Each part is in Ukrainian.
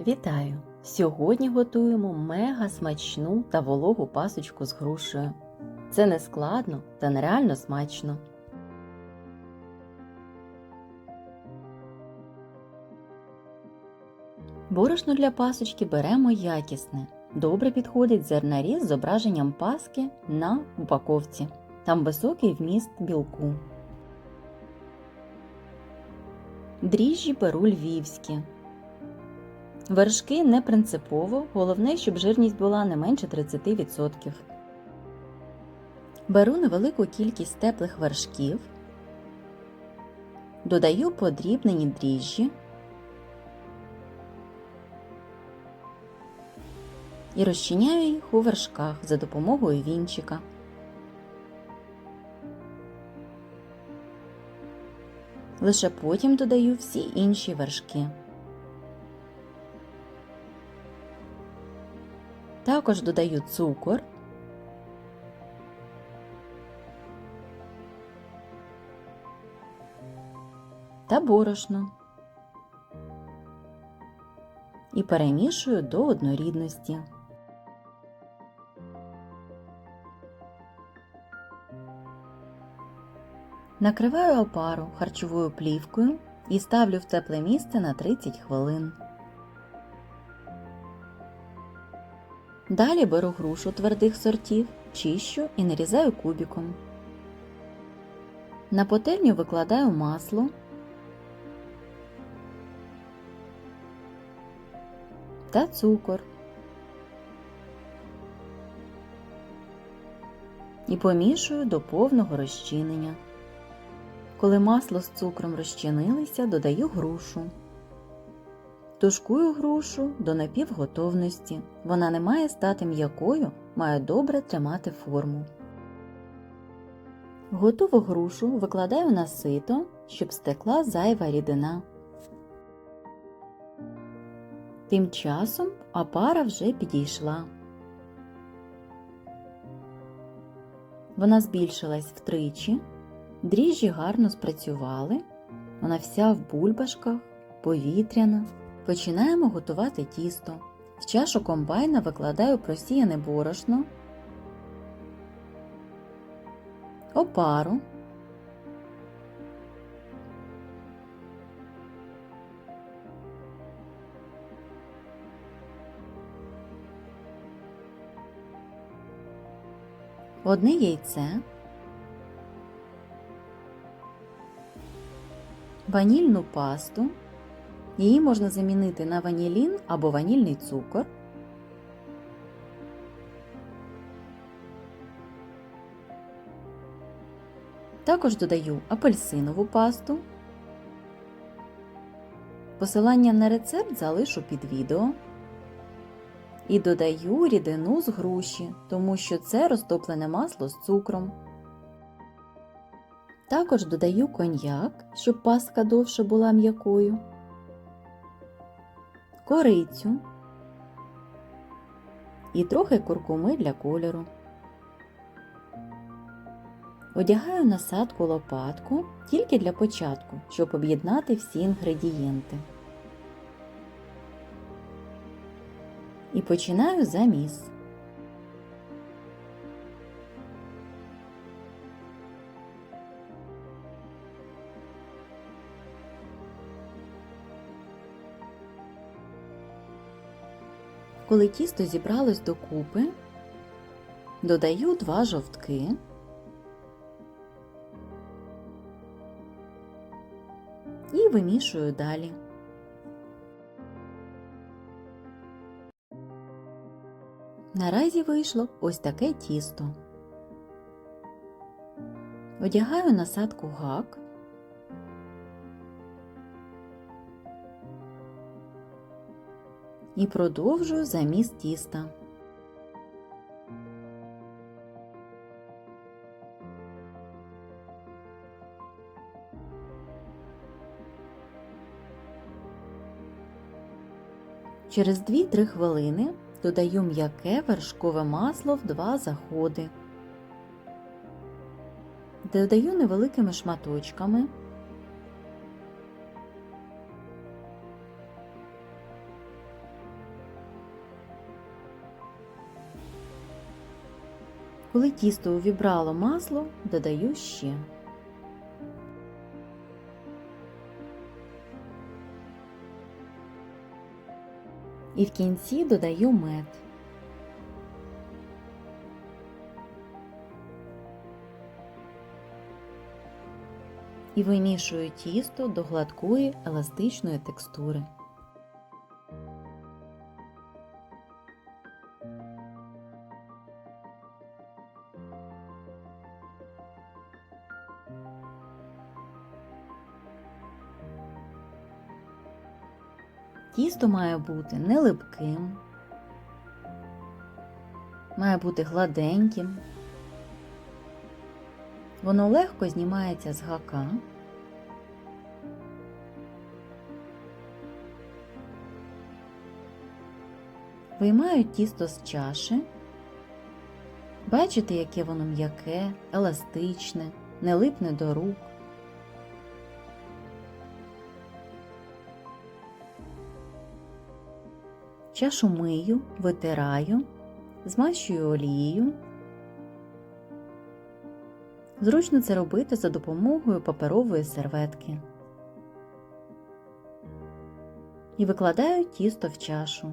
Вітаю! Сьогодні готуємо мега смачну та вологу пасочку з грушею. Це не складно та нереально смачно. Борошно для пасочки беремо якісне. Добре підходить зернаріз з зображенням паски на упаковці. Там високий вміст білку. Дріжджі беру львівські. Вершки не принципово, головне, щоб жирність була не менше 30%. Беру невелику кількість теплих вершків, додаю подрібнені дріжджі і розчиняю їх у вершках за допомогою вінчика. Лише потім додаю всі інші вершки. Також додаю цукор. Та борошно. І перемішую до однорідності. Накриваю опару харчовою плівкою і ставлю в тепле місце на 30 хвилин. Далі беру грушу твердих сортів, чищу і нарізаю кубіком. На пательню викладаю масло та цукор. І помішую до повного розчинення. Коли масло з цукром розчинилися, додаю грушу. Тушкую грушу до напівготовності. Вона не має стати м'якою, має добре тримати форму. Готову грушу викладаю на сито, щоб стекла зайва рідина. Тим часом опара вже підійшла. Вона збільшилась втричі, дріжджі гарно спрацювали, вона вся в бульбашках, повітряна. Починаємо готувати тісто. В чашу комбайна викладаю просіяне борошно, опару, одне яйце, ванільну пасту. Її можна замінити на ванілін або ванільний цукор. Також додаю апельсинову пасту. Посилання на рецепт залишу під відео. І додаю рідину з груші, тому що це розтоплене масло з цукром. Також додаю коньяк, щоб пастка довше була м'якою корицю і трохи куркуми для кольору. Одягаю насадку лопатку тільки для початку, щоб об'єднати всі інгредієнти. І починаю заміс. Коли тісто зібралось докупи, додаю два жовтки, і вимішую далі. Наразі вийшло ось таке тісто. Одягаю насадку гак. І продовжую заміс тіста. Через 2-3 хвилини додаю м'яке вершкове масло в два заходи. Додаю невеликими шматочками. Коли тісто увібрало масло, додаю ще. І в кінці додаю мед. І вимішую тісто до гладкої еластичної текстури. Тісто має бути не липким, має бути гладеньким. Воно легко знімається з гака. Виймаю тісто з чаші. Бачите, яке воно м'яке, еластичне, не липне до рук. Чашу мию, витираю, змащую олією. Зручно це робити за допомогою паперової серветки. І викладаю тісто в чашу.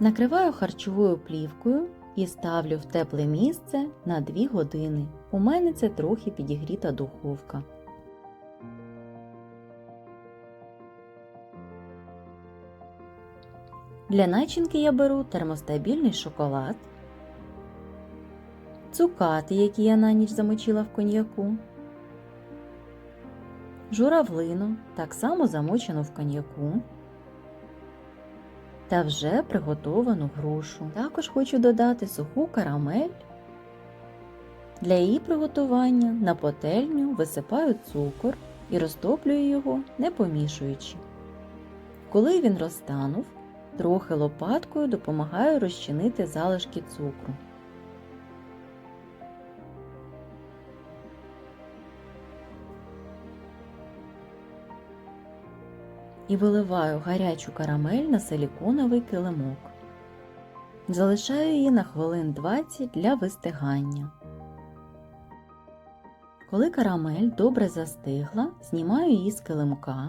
Накриваю харчовою плівкою і ставлю в тепле місце на 2 години. У мене це трохи підігріта духовка. Для начинки я беру термостабільний шоколад, цукати, які я на ніч замочила в коньяку, журавлину, так само замочену в коньяку, та вже приготовану грушу. Також хочу додати суху карамель. Для її приготування на пательню висипаю цукор і розтоплюю його, не помішуючи. Коли він розтанув, трохи лопаткою допомагаю розчинити залишки цукру. І виливаю гарячу карамель на силіконовий килимок. Залишаю її на хвилин 20 для вистигання. Коли карамель добре застигла, знімаю її з килимка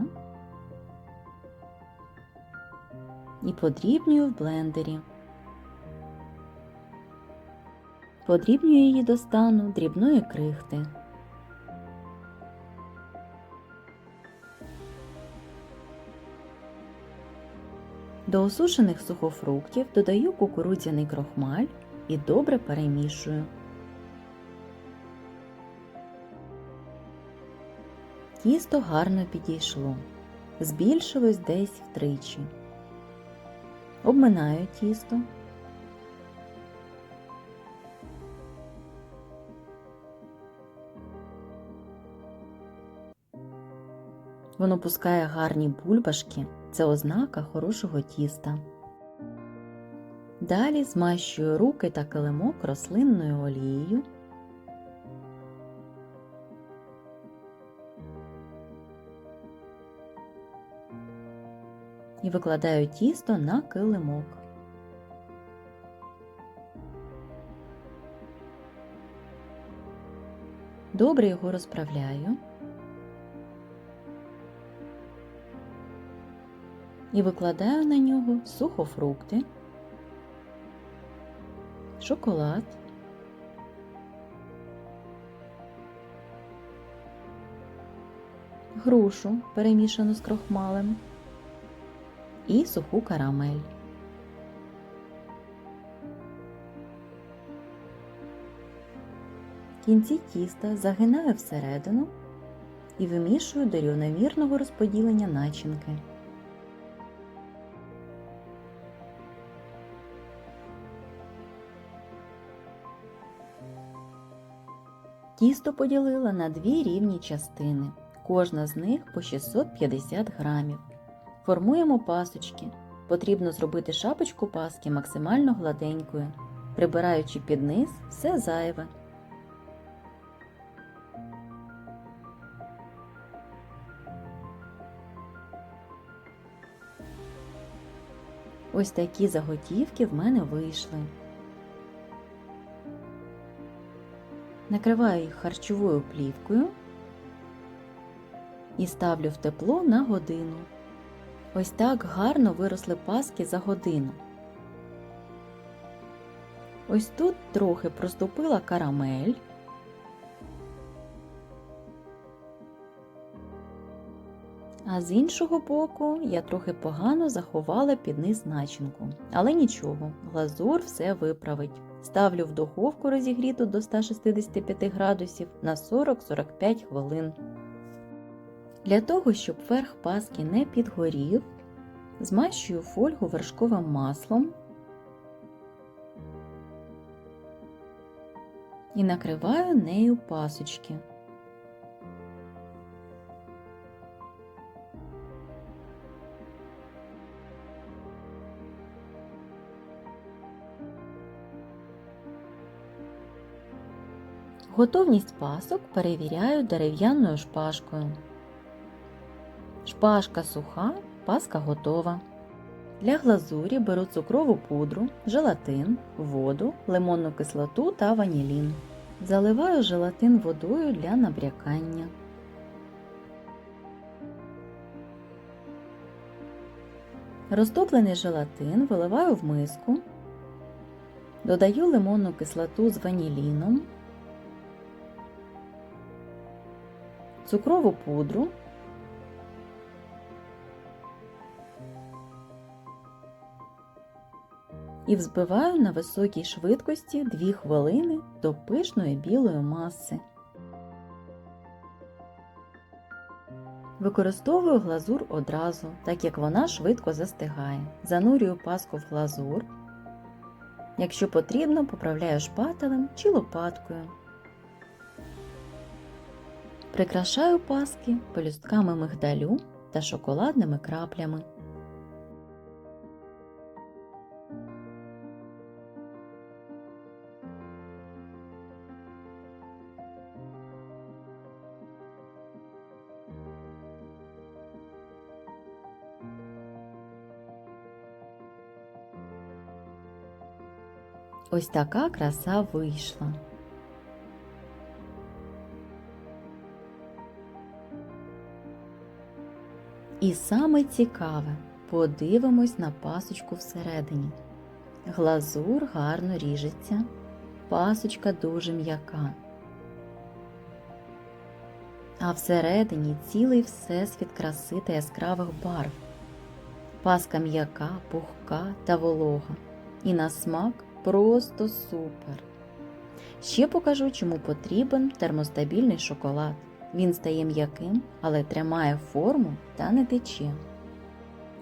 і подрібнюю в блендері. Подрібнюю її до стану дрібної крихти. До осушених сухофруктів додаю кукурудзяний крохмаль і добре перемішую. Тісто гарно підійшло, збільшилось десь втричі. Обминаю тісто. Воно пускає гарні бульбашки, це ознака хорошого тіста. Далі змащую руки та килимок рослинною олією. І викладаю тісто на килимок. Добре його розправляю. і викладаю на нього сухофрукти, шоколад, грушу, перемішану з крохмалем, і суху карамель. Кінці тіста загинаю всередину і вимішую до рівномірного розподілення начинки. Тісто поділила на дві рівні частини, кожна з них по 650 грамів. Формуємо пасочки. Потрібно зробити шапочку паски максимально гладенькою, прибираючи під низ все зайве. Ось такі заготівки в мене вийшли. Накриваю їх харчовою плівкою і ставлю в тепло на годину. Ось так гарно виросли паски за годину. Ось тут трохи проступила карамель. А з іншого боку я трохи погано заховала під низ начинку. Але нічого, глазур все виправить. Ставлю в духовку розігріту до 165 градусів на 40-45 хвилин. Для того, щоб верх паски не підгорів, змащую фольгу вершковим маслом і накриваю нею пасочки. Готовність пасок перевіряю дерев'яною шпажкою. Шпажка суха, паска готова. Для глазурі беру цукрову пудру, желатин, воду, лимонну кислоту та ванілін. Заливаю желатин водою для набрякання. Розтоплений желатин виливаю в миску, додаю лимонну кислоту з ваніліном, цукрову пудру і взбиваю на високій швидкості 2 хвилини до пишної білої маси. Використовую глазур одразу, так як вона швидко застигає. Занурюю паску в глазур. Якщо потрібно, поправляю шпателем чи лопаткою. Прикрашаю паски пелюстками мигдалю та шоколадними краплями. Ось така краса вийшла. І саме цікаве, подивимось на пасочку всередині. Глазур гарно ріжеться, пасочка дуже м'яка. А всередині цілий всесвіт краси та яскравих барв. Паска м'яка, пухка та волога. І на смак просто супер. Ще покажу, чому потрібен термостабільний шоколад. Він стає м'яким, але тримає форму та не тече.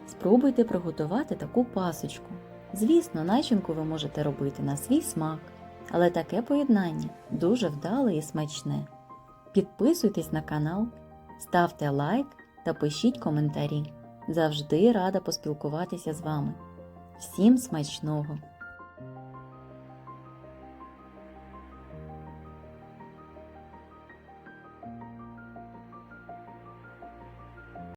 Спробуйте приготувати таку пасочку. Звісно, начинку ви можете робити на свій смак, але таке поєднання дуже вдале і смачне. Підписуйтесь на канал, ставте лайк та пишіть коментарі. Завжди рада поспілкуватися з вами. Всім смачного!